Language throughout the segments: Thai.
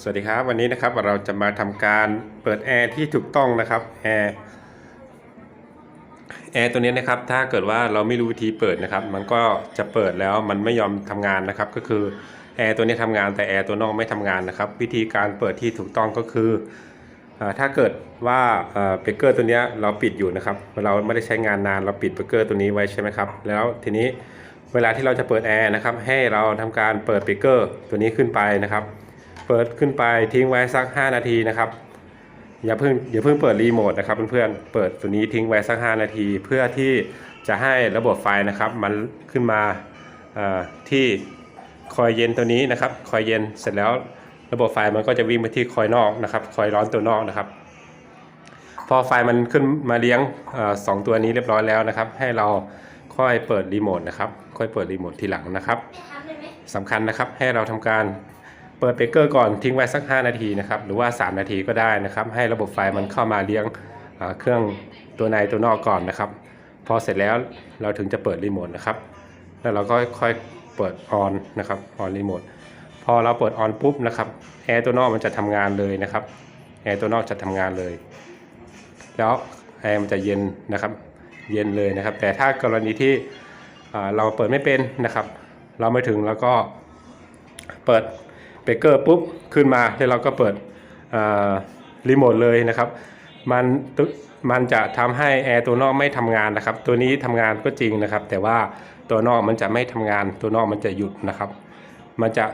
สวัสดีครับวันนี้นะครับเราจะมาทำการเปิดแอร์ที่ถูกต้องนะครับแอร์แอร์ตัวนี้นะครับถ้าเกิดว่าเราไม่รู้วิธีเปิดนะครับ มันก็จะเปิดแล้วมันไม่ยอมทำงานนะครับ ก็คือแอร์ตัวนี้ทำงานแต่แอร์ตัวนอกไม่ทำงานนะครับ วิธีการเปิดที่ถูกต้องก็คืออถ้าเกิดว่าเบรกเกอร์ตัวนี้เราปิดอยู่นะครับ เราไม่ได้ใช้งานนานเราปิดเบรกเกอร์ตัวนี้ไว้ใช่ไหมครับ แล้วทีนี้เวลาที่เราจะเปิดแอร์นะครับให้เราทำการเปิดเบรกเกอร์ตัวนี้ขึ้นไปนะครับ เปิดขึ้นไปทิ้งไว้สัก 5 นาทีนะครับอย่าเพิ่งอย่าเพิ่งเปิดรีโมทนะครับเพื่อนๆเปิดตัวนี้ทิ้งไว้สัก 5 นาที เพื่อที่จะให้ระบบไฟนะครับ มันขึ้นมาเอ่อที่คอยเย็นตัวนี้นะครับ คอยเย็นเสร็จแล้วระบบไฟมันก็จะวิ่งไปที่คอยนอกนะครับ คอยร้อนตัวนอกนะครับ พอไฟมันขึ้นมาเลี้ยงเออสองตัวนี้เรียบร้อยแล้วนะครับ ให้เราค่อยเปิดรีโมทนะครับ ค่อยเปิดรีโมททีหลังนะครับทำได้ไหมสำคัญนะครับให้เราทำการ เปิดเบรกเกอร์ก่อนทิ้งไว้สัก 5 นาทีนะครับหรือว่า 3 นาทีก็ได้นะครับ ให้ระบบไฟมันเข้ามาเลี้ยงเครื่องตัวในตัวนอกก่อนนะครับ พอเสร็จแล้วเราถึงจะเปิดรีโมทนะครับ แล้วเราก็ค่อยเปิดออนนะครับออนรีโมทพอเราเปิดออนปุ๊บนะครับแอร์ตัวนอกมันจะทำงานเลยนะครับแอร์ตัวนอกจะทำงานเลย แล้วแอร์มันจะเย็นนะครับ เย็นเลยนะครับ แต่ถ้ากรณีที่เราเปิดไม่เป็นนะครับ เราไม่ถึงแล้วก็เปิด บเกอร์ปุ๊บขึ้นมาแล้วเราก็เปิดรีโมทเลยนะครับมันตึมันจะทำให้แอร์ตัวนอกไม่ทำงานนะครับ ตัวนี้ทำงานก็จริงนะครับ แต่ว่าตัวนอกมันจะไม่ทำงาน ตัวนอกมันจะหยุดนะครับ มันจะ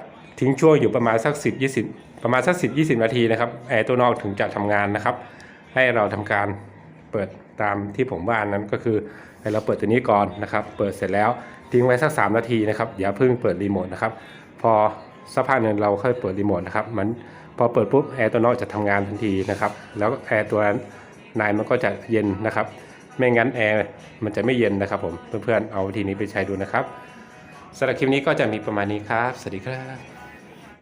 ทิ้งช่วงอยู่ประมาณสัก 10 20 ประมาณสัก 10 20 นาทีนะครับแอร์ตัวนอกถึงจะทำงานนะครับ ให้เราทำการเปิดตามที่ผมว่านั้นก็คือให้เราเปิดตัวนี้ก่อนนะครับ เปิดเสร็จแล้วทิ้งไว้สัก 3 นาทีนะครับอย่าเพิ่งเปิดรีโมทนะครับ พอ สักพักหนึ่งเราค่อยเปิดรีโมทนะครับมันพอเปิดปุ๊บแอร์ตัวนอกจะทำงานทันทีนะครับ แล้วแอร์ตัวในมันก็จะเย็นนะครับ ไม่งั้นแอร์มันจะไม่เย็นนะครับผมเพื่อนๆเอาวิธีนี้ไปใช้ดูนะครับสำหรับคลิปนี้ก็จะมีประมาณนี้ครับ สวัสดีครับ